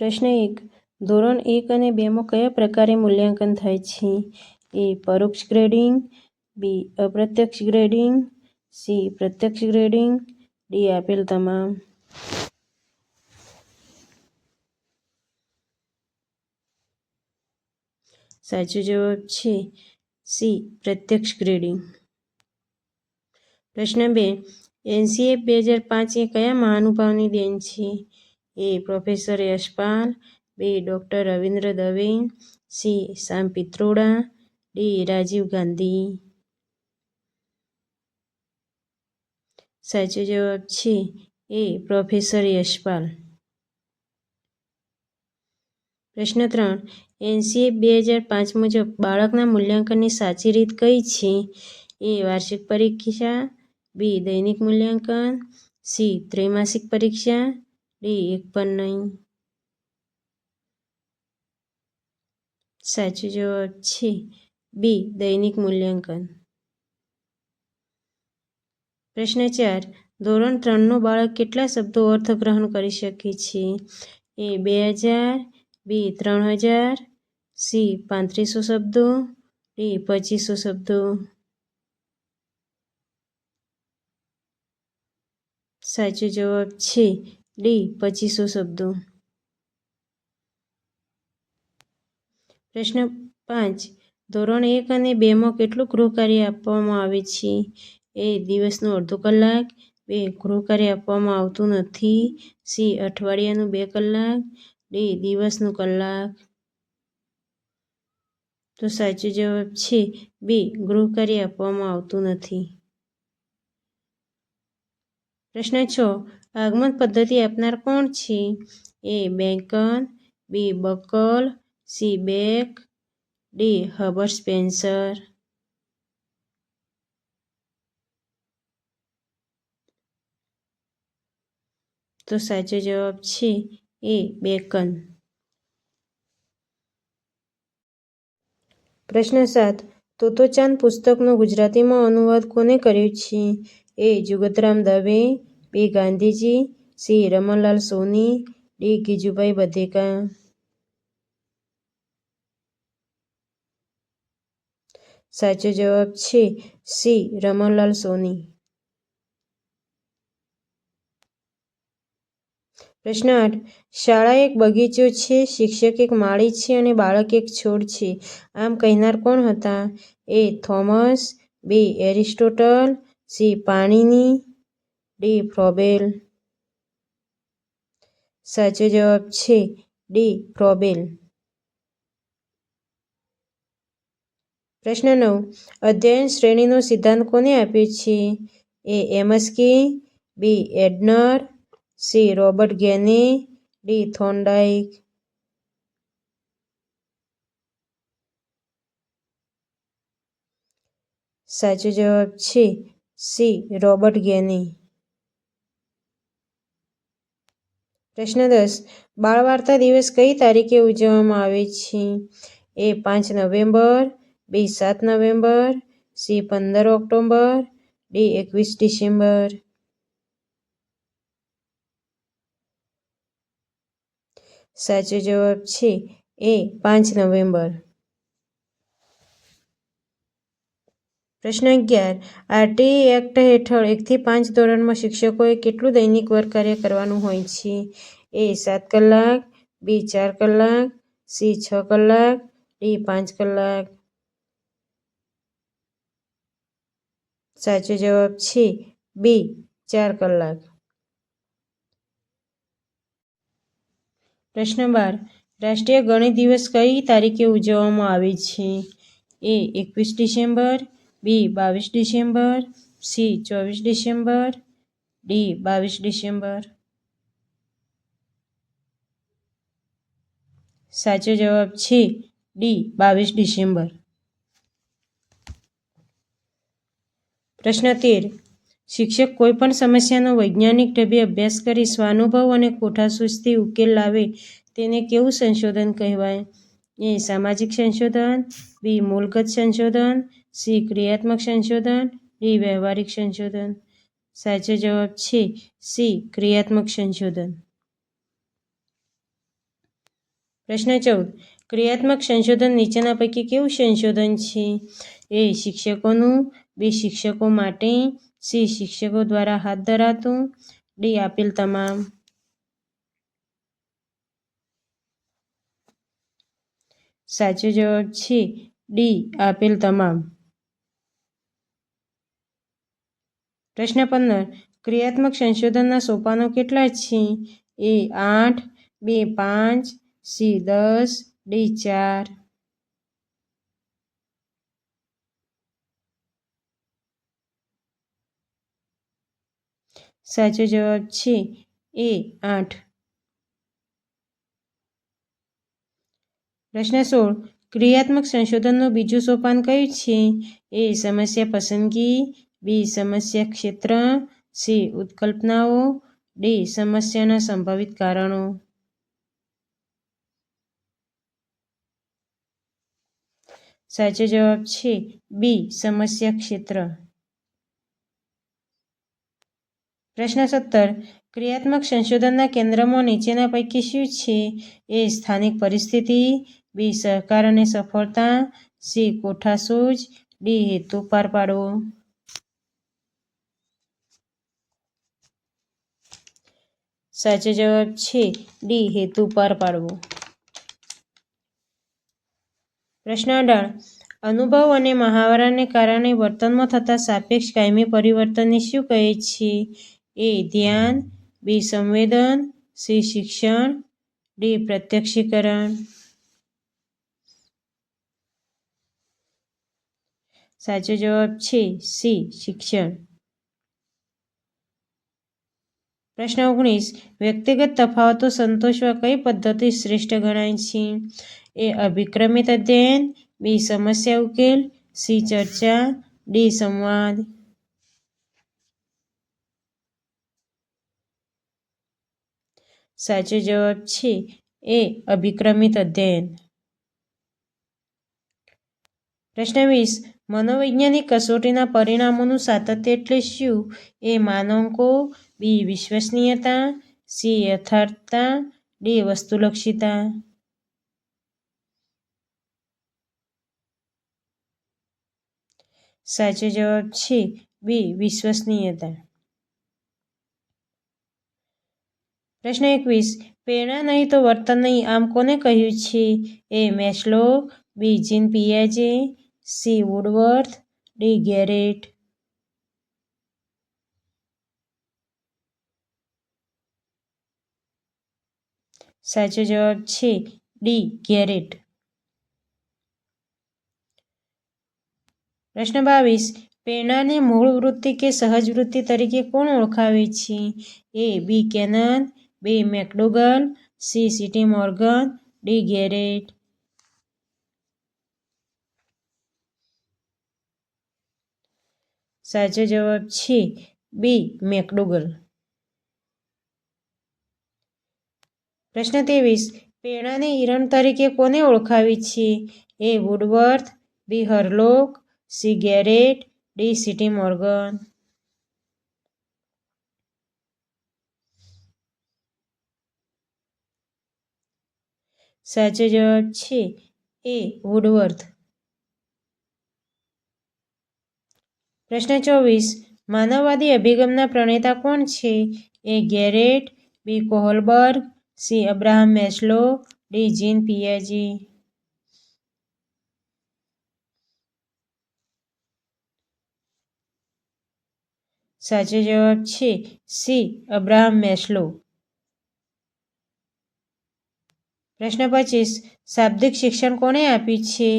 પ્રશ્ન એક. ધોરણ એક અને બેમાં કયા પ્રકારે મૂલ્યાંકન થાય છે? એ પરોક્ષ ગ્રેડિંગ બી અપ્રત્યક્ષ ગ્રેડિંગ સી પ્રત્યક્ષ ગ્રેડિંગ ડી આપેલ તમામ. સાચો જવાબ છે સી પ્રત્યક્ષ ગ્રેડિંગ પ્રશ્ન બે. એનસીએફ બે હજાર પાંચ એ કયા મહાનુભાવની દેન છે? A professor Yashpal, B doctor Ravindra Dave C Sam Pitroda, D Rajiv Gandhi. સાચો જવાબ છે એ પ્રોફેસર યશપાલ. પ્રશ્ન ત્રણ. એનસીએ બે હજાર પાંચ મુજબ બાળકના મૂલ્યાંકનની સાચી રીત કઈ છે? એ વાર્ષિક પરીક્ષા, બી દૈનિક મૂલ્યાંકન, સી ત્રિમાસિક પરીક્ષા ડી એક પણ નહીં. સાચો જવાબ છે બી, દૈનિક મૂલ્યાંકન. પ્રશ્ન ચાર, ધોરણ ત્રણનું બાળક કેટલા શબ્દો અર્થગ્રહણ કરી શકે છે? એ બે હજાર, બી ત્રણ હજાર, સી પાંત્રીસો શબ્દો, ડી પચીસો શબ્દો. સાચો જવાબ છે ડી, પચીસો શબ્દો. પ્રશ્ન પાંચ. ધોરણ એક અને બેમાં કેટલું ગૃહકાર્ય આપવામાં આવે છે? એ, દિવસનો અડધો કલાક. બે, ગૃહકાર્ય આપવામાં આવતું નથી. સી, અઠવાડિયાનું બે કલાક. ડી, દિવસનું કલાક. તો સાચો જવાબ છે બી, ગૃહકાર્ય આપવામાં આવતું નથી. પ્રશ્ન છ. આગમન પદ્ધતિ આપનાર કોણ છે? A Bacon, B Buckle, C Beck, D Herbert Spencer. તો સાચો જવાબ છે એ બેકન. પ્રશ્ન સાત. તોત્તોચાન પુસ્તકનો ગુજરાતીમાં અનુવાદ કોને કર્યો છે? A Jugatram Dave B Gandhiji, C Ramanlal Soni, D Gijubhai Badheka. સાચો જવાબ છે સી રમણલાલ સોની. પ્રશ્ન આઠ. શાળા એક બગીચો છે, શિક્ષક એક માળી છે અને બાળક એક છોડ છે. આમ કહેનાર કોણ હતા? A Thomas, B Aristotle, C Panini D Froebel સાચો જવાબ છે ડી ફ્રોબેલ પ્રશ્ન નવ. અધ્યયન શ્રેણીનો સિદ્ધાંત કોને આપ્યો છે? એ એમસ્કી B એડનર C Robert Gagne D Thorndike સાચો જવાબ છે સી રોબર્ટ ગેની. પ્રશ્ન દસ બાળ દિવસ કઈ તારીખે ઉજવવામાં આવે છે? એ પાંચ નવેમ્બર, બી સાત નવેમ્બર, સી પંદર ઓક્ટોબર, ડી એકવીસ ડિસેમ્બર. સાચો જવાબ છે એ પાંચ નવેમ્બર. પ્રશ્ન અગિયાર. આરટીઈ એક્ટ હેઠળ એકથી પાંચ ધોરણમાં શિક્ષકોએ કેટલું દૈનિક વર્ક કાર્ય કરવાનું હોય છે? એ સાત કલાક, બી ચાર કલાક, સી છ કલાક, ડી પાંચ કલાક. સાચો જવાબ છે બી ચાર કલાક. પ્રશ્ન બાર. રાષ્ટ્રીય ગણિત દિવસ કઈ તારીખે ઉજવવામાં આવે છે? એ એકવીસ ડિસેમ્બર બી બાવીસ ડિસેમ્બર, સી ચોવીસ ડિસેમ્બર, ડી બાવીસ ડિસેમ્બર. સાચો જવાબ છે ડી બાવીસ ડિસેમ્બર. પ્રશ્ન તેર. શિક્ષક કોઈપણ સમસ્યાનો વૈજ્ઞાનિક ઢબે અભ્યાસ કરી સ્વાનુભવ અને કોઠાસૂઝથી ઉકેલ લાવે તેને કેવું સંશોધન કહેવાય? એ સામાજિક સંશોધન, બી મૂલગત સંશોધન સી, ક્રિયાત્મક સંશોધન, ડી, વ્યવહારિક સંશોધન. સાચો જવાબ છે સી, ક્રિયાત્મક સંશોધન. પ્રશ્ન ચૌદ. ક્રિયાત્મક સંશોધન નીચેના પૈકી કેવું સંશોધન છે? એ શિક્ષકોનું, બી શિક્ષકો માટે, સી, શિક્ષકો દ્વારા હાથ ધરાતું, ડી, આપેલ તમામ. સાચો જવાબ છે ડી, આપેલ તમામ. પ્રશ્ન પંદર. ક્રિયાત્મક સંશોધનના સોપાનો કેટલા છે? એ આઠ, બે પાંચ, સી દસ, ડી ચાર. સાચો જવાબ છે એ આઠ. પ્રશ્ન સોળ. ક્રિયાત્મક સંશોધનનું બીજું સોપાન કયું છે? એ સમસ્યા પસંદગી બી સમસ્યા ક્ષેત્ર, સી ઉત્કલ્પનાઓ, ડી સમસ્યાના સંભવિત કારણો. સાચો જવાબ છે બી સમસ્યા ક્ષેત્ર. પ્રશ્ન સત્તર, ક્રિયાત્મક સંશોધનના કેન્દ્રમાં નીચેના પૈકી શું છે? એ સ્થાનિક પરિસ્થિતિ, બી સહકાર અને સફળતા, સી કોઠાસૂઝ, ડી હેતુ પાર પાડવો. સાચો જવાબ છે. ડી હેતુ પાર પાડવો. પ્રશ્ન અઢાર અનુભવ અને મહાવરાને કારણે વર્તનમાં થતા સાપેક્ષ કાયમી પરિવર્તનને શું કહે છે? એ ધ્યાન, બી સંવેદન, સી શિક્ષણ, ડી પ્રત્યક્ષીકરણ. સાચો જવાબ છે સી શિક્ષણ. પ્રશ્ન ઓગણીસ, વ્યક્તિગત તફાવતો સંતોષવા કઈ પદ્ધતિ શ્રેષ્ઠ ગણાય છે? એ અભિક્રમિત અધ્યયન, બી સમસ્યા ઉકેલ, સી ચર્ચા, ડી સંવાદ. સાચો જવાબ છે એ અભિક્રમિત અધ્યયન. પ્રશ્ન વીસ મનોવૈજ્ઞાનિક કસોટીના પરિણામોનું સાતત્ય એટલે શું? એ માનવકો, બી વિશ્વસનીયતા, સી યથાર્થતા, ડી વસ્તુલક્ષીતા. સાચો જવાબ છે બી વિશ્વસનીયતા. પ્રશ્ન એકવીસ. પ્રેરણા નહીં તો વર્તન નહીં, આમ કોને કહ્યું છે? એ મેસ્લો બી જીન પિયાજે સી વુડવર્થ ડી ગેરેટ. સાચો જવાબ છે ડી ગેરેટ. પ્રશ્ન બાવીસ પ્રેરણાને મૂળ વૃત્તિ કે સહજ વૃત્તિ તરીકે કોણ ઓળખાવે છે? A B Cannon, B McDougall C C T Morgan, D Garrett. સાચો જવાબ છે બી, મેકડુગલ. પ્રશ્ન ત્રેવીસ, પેણાને હિરણ તરીકે કોને ઓળખાવી છે? A Woodworth B Hurlock, C Garrett, D C T Morgan. સાચો જવાબ છે એ વુડવર્થ. પ્રશ્ન ચોવીસ. માનવવાદી અભિગમના પ્રણેતા કોણ છે? A Garrett, B Kohlberg, C Abraham Maslow, D Jean પિયાજી. સાચો જવાબ છે સી અબ્રાહમ મેસ્લો. પ્રશ્ન પચીસ. શાબ્દિક શિક્ષણ કોણે આપ્યું છે?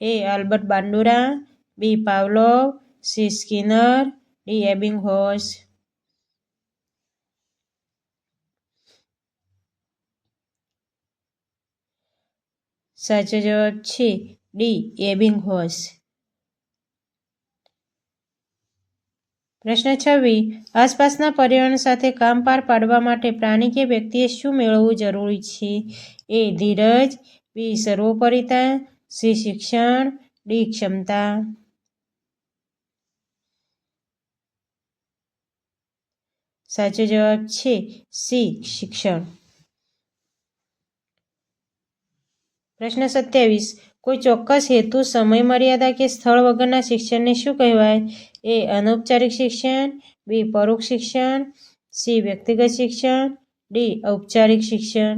A Albert Bandura B Pavlov C Skinner D Ebbinghaus સાચો જવાબ છે ડી એબિંગહોસ પ્રશ્ન છવ્વી આસપાસના પર્યાવરણ સાથે કામ પાર પાડવા માટે પ્રાણી કે વ્યક્તિએ શું મેળવવું જરૂરી છે? એ ધીરજ, બી સર્વોપરિતા, સી શિક્ષણ, ડી ક્ષમતા. સાચો જવાબ છે સી, શિક્ષણ. પ્રશ્ન સત્યાવીસ. કોઈ ચોક્કસ હેતુ સમય મર્યાદા કે સ્થળ વગરના શિક્ષણને શું કહેવાય? એ અનૌપચારિક શિક્ષણ, બી પરોક્ષ શિક્ષણ, સી વ્યક્તિગત શિક્ષણ, ડી ઔપચારિક શિક્ષણ.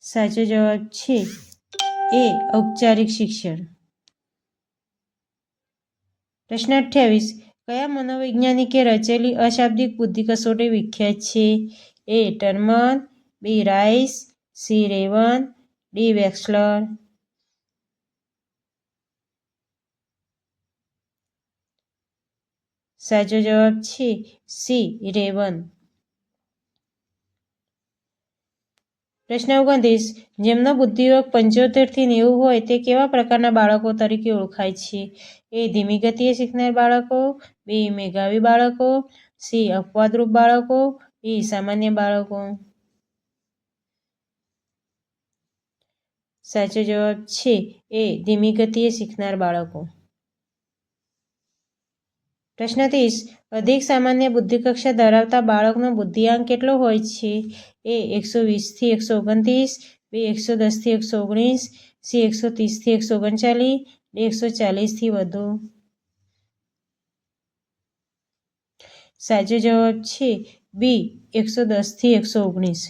સાચો જવાબ છે એ ઔપચારિક શિક્ષણ. પ્રશ્ન અઠ્યાવીસ. કયા મનોવૈજ્ઞાનિકે રચેલી અશાબ્દિક બુદ્ધિ કસોટી વિખ્યાત છે? A. Terman, B. Rice C. Raven, D. Wechsler. સાચો જવાબ છે સી. રેવન. પ્રશ્ન ઓગણત્રીસ જેમનો બુદ્ધિયોગ પંચોતેરથી નેવું હોય તે કેવા પ્રકારના બાળકો તરીકે ઓળખાય છે? એ ધીમી ગતિએ શીખનાર બાળકો, બી મેઘાવી બાળકો, સી અપવાદરૂપ બાળકો એ સામાન્ય બાળકો. સાચો જવાબ છે એ ધીમી ગતિએ શીખનાર બાળકો. પ્રશ્ન ત્રીસ. અધિક સામાન્ય બુદ્ધિકક્ષા ધરાવતા બાળકનો બુદ્ધિઆંક કેટલો હોય છે? એ એકસો વીસથી એકસો ઓગણત્રીસ, બે એકસો દસથી એકસો ઓગણીસ, સી એકસો ત્રીસથી એકસો ઓગણચાલીસ, ડે એકસો ચાલીસથી વધુ. સાચો જવાબ છે બી એકસો દસથી એકસો ઓગણીસ.